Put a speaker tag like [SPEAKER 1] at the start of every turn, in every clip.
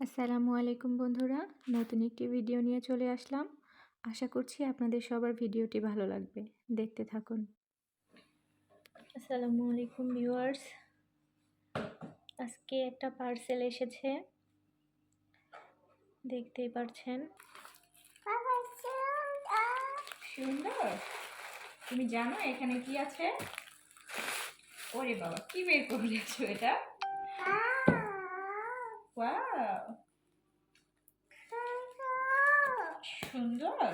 [SPEAKER 1] আসসালামু আলাইকুম বন্ধুরা, নতুন একটি ভিডিও নিয়ে চলে আসলাম। আশা করছি আপনাদের সবার ভিডিওটি ভালো লাগবে। দেখতে থাকুন। আসসালামু আলাইকুম ভিউয়ার্স। আজকে একটা পার্সেল এসেছে। দেখতেই পারছেন।
[SPEAKER 2] সুন্দর। তুমি জানো এখানে কি আছে? ওরে বাবা, কি বের করেছ এটা? ওয়াও সুন্দর।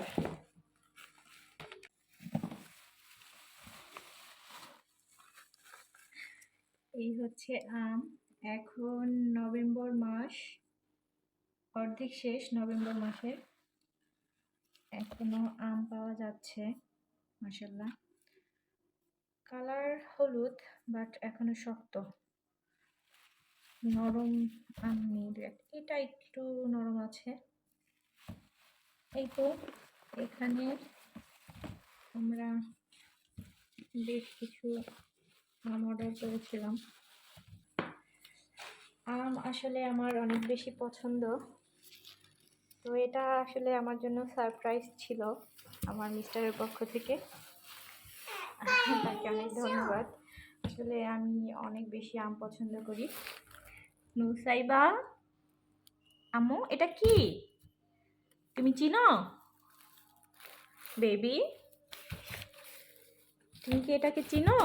[SPEAKER 1] এই হচ্ছে আম। এখন নভেম্বর মাস, অর্ধেক শেষ নভেম্বর মাসের। এখনও আম পাওয়া যাচ্ছে মাসাল্লাহ কালার হলুদ বাট এখনও শক্ত। নরম আম নেই এটা একটু নরম আছে। এই তো, এখানে আমরা বেশ কিছু আম অর্ডার করেছিলাম। আম আসলে আমার অনেক বেশি পছন্দ। তো এটা আসলে আমার জন্য সারপ্রাইজ ছিল আমার মিস্টারের পক্ষ থেকে। তাকে অনেক ধন্যবাদ। আসলে আমি অনেক বেশি আম পছন্দ করি। নুসাইবা আম্মু, এটা কি? তুমি চিনো? বেবি? তুমি কি এটাকে চিনো?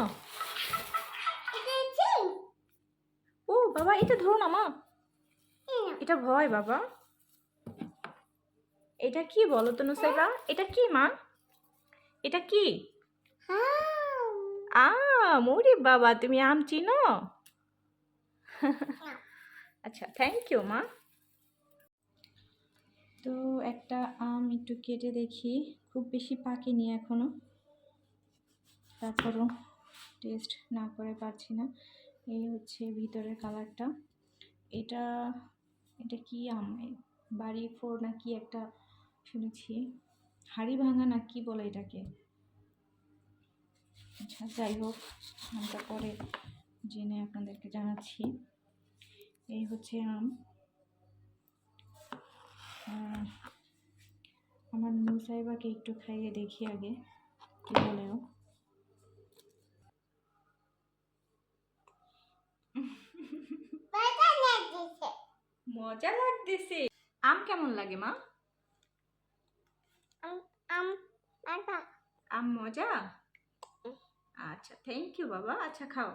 [SPEAKER 1] ও, বাবা, এটা ধরো না, মা। এটা ভয়, বাবা। এটা কি বলো তো নুসাইবা এটা কি, মা? এটা কি? আম, ওরে বাবা, তুমি আম চিনো? আচ্ছা থ্যাংক ইউ মা। তো একটা আম একটু কেটে দেখি, খুব বেশি পাকেনি এখনও। তারপরও টেস্ট না করে পারছি না। এই হচ্ছে ভিতরের কালারটা এটা এটা কি আম? বাড়ি ফোর না কি একটা শুনেছি। হাড়ি ভাঙা না কি বলে এটাকে? আচ্ছা যাই হোক, আমটা পরে জেনে আপনাদেরকে জানাচ্ছি। এই হচ্ছে আম। আমার নুসাইবাকে একটু খাইয়ে দেখি আগে কি বলেও
[SPEAKER 2] মজা লাগতেছে। আম কেমন লাগে মা? আম মজা? আচ্ছা থ্যাংক ইউ বাবা। আচ্ছা খাও।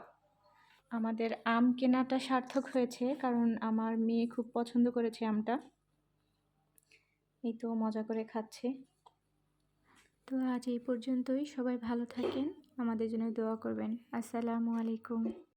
[SPEAKER 1] আমাদের আম কেনাটা সার্থক হয়েছে, কারণ আমার মেয়ে খুব পছন্দ করেছে আমটা। এই তো মজা করে খাচ্ছে। তো আজ এই পর্যন্তই। সবাই ভালো থাকেন। আমাদের জন্য দোয়া করবেন। আসসালামু আলাইকুম।